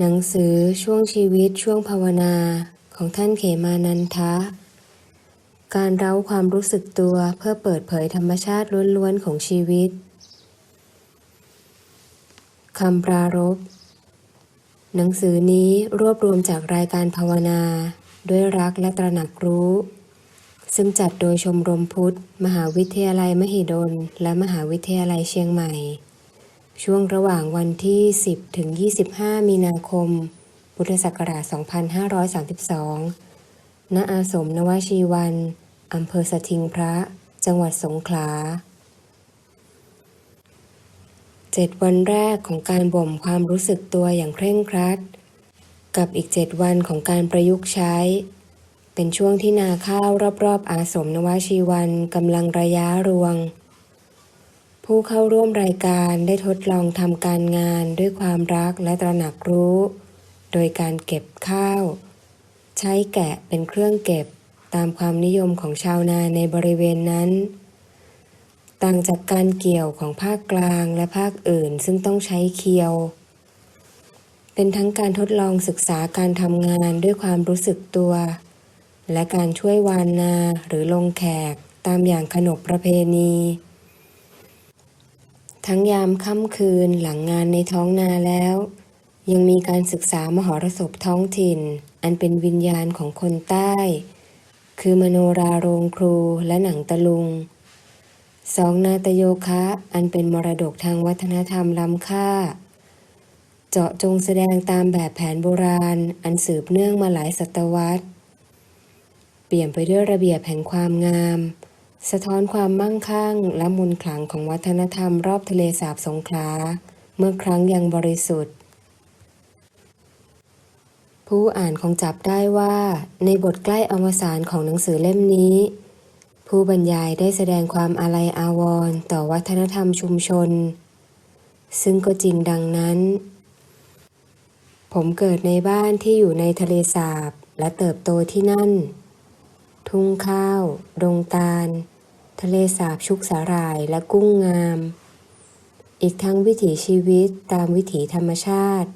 หนังสือช่วงชีวิตช่วงภาวนาของท่านเขมานันทะ การเร้าความรู้สึกตัวเพื่อเปิดเผยธรรมชาติล้วนๆของชีวิตคำปรารภหนังสือนี้รวบรวมจากรายการภาวนา ด้วยรักและตระหนักรู้ ซึ่งจัดโดยชมรมพุทธ มหาวิทยาลัยมหิดล และมหาวิทยาลัยเชียงใหม่ ช่วงระหว่างวันที่ 10 ถึง 25 มีนาคม พุทธศักราช 2532 ณ อาสมนวชีวัน อำเภอสถิงพระ จังหวัดสงขลาเจ็ดวันแรกของการบ่มความรู้สึกตัวอย่างเคร่งครัด กับอีกเจ็ดวันของการประยุกต์ใช้ เป็นช่วงที่นาข้าวรอบๆ อาสมนวชีวันกำลังระยะรวง ผู้เข้าร่วมรายการได้ทดลองทำการงานด้วยความรักและตระหนักรู้ โดยการเก็บข้าว ใช้แกะเป็นเครื่องเก็บตามความนิยมของชาวนาในบริเวณนั้น ต่างจากการเกี่ยวของภาคกลางและภาคอื่นซึ่งต้องใช้เคียว เป็นทั้งการทดลองศึกษาการทำงานด้วยความรู้สึกตัว และการช่วยวานนาหรือลงแขกตามอย่างขนบประเพณี ทั้งยามค่ำคืนหลังงานในท้องนาแล้ว ยังมีการศึกษามหรสพท้องถิ่น อันเป็นวิญญาณของคนใต้ คือมโนราโรงครูและหนังตะลุง สองนาตโยคะ อันเป็นมรดกทางวัฒนธรรมล้ำค่า เจาะจงแสดงตามแบบแผนโบราณ อันสืบเนื่องมาหลายศตวรรษ เปลี่ยนไปด้วยระเบียบแห่งความงาม สะท้อนความมั่งคั่งและมนต์ขลังของวัฒนธรรมรอบทะเลสาบสงขลาเมื่อครั้งยังบริสุทธิ์ ผู้อ่านคงจับได้ว่า ในบทใกล้อวสานของหนังสือเล่มนี้ ผู้บรรยายได้แสดงความอาลัยอาวรณ์ต่อวัฒนธรรมชุมชน ซึ่งก็จริงดังนั้น ผมเกิดในบ้านที่อยู่ในทะเลสาบและเติบโตที่นั่น ทุ่งข้าว ดงตาล ทะเลสาบชุกสาหร่ายและกุ้งงาม อีกทั้งวิถีชีวิตตามวิถีธรรมชาติ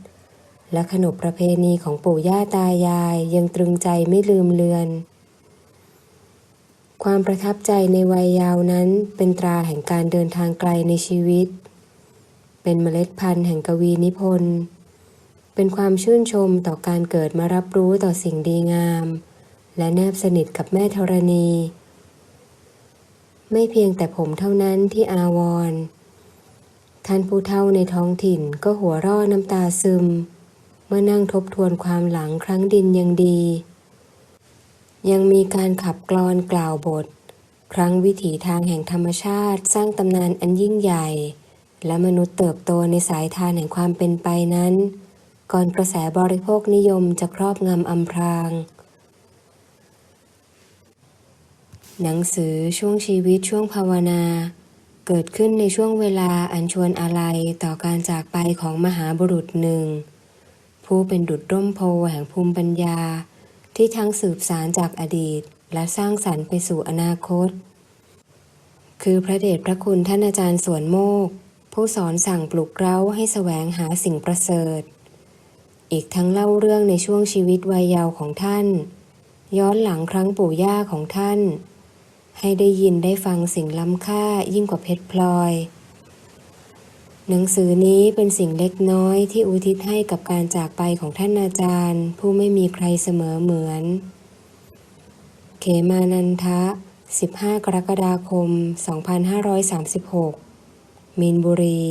และขนบประเพณีของปู่ย่าตายายยังตรึงใจไม่ลืมเลือน ความประทับใจในวัยเยาวนั้นเป็นตราแห่งการเดินทางไกลในชีวิต เป็นเมล็ดพันธุ์แห่งกวีนิพนธ์เป็นความชื่นชมต่อการเกิดมารับรู้ต่อสิ่งดีงาม และแนบสนิทกับแม่ธรณี ไม่เพียงแต่ผมเท่านั้นที่อาวรท่านผู้เฒ่าในท้องถิ่นก็หัวร่อน้ำตาซึม เมื่อนั่งทบทวนความหลังครั้งดินยังดี ยังมีการขับกลอนกล่าวบท ครั้งวิถีทางแห่งธรรมชาติสร้างตำนานอันยิ่งใหญ่ และมนุษย์เติบโตในสายทานแห่งความเป็นไปนั้น ก่อนกระแสบริโภคนิยมจะครอบงำอำพราง หนังสือช่วงชีวิตช่วงภาวนา เกิดขึ้นในช่วงเวลาอันชวนอาลัยต่อการจากไปของมหาบุรุษหนึ่ง ผู้เป็นดุจร่มโพแห่งภูมิปัญญา ที่ทั้งสืบสารจากอดีตและสร้างสรรค์ไปสู่อนาคต คือพระเดชพระคุณท่านอาจารย์สวนโมก ผู้สอนสั่งปลุกเร้าให้แสวงหาสิ่งประเสริฐ อีกทั้งเล่าเรื่องในช่วงชีวิตวัยเยาว์ของท่าน ย้อนหลังครั้งปู่ย่าของท่าน ให้ได้ยินได้ฟังสิ่งล้ำค่ายิ่งกว่าเพชรพลอย หนังสือนี้เป็นสิ่งเล็กน้อยที่อุทิศให้กับการจากไปของท่านอาจารย์ ผู้ไม่มีใครเสมอเหมือน เขมานันทะ 15 กรกฎาคม 2536 มีนบุรี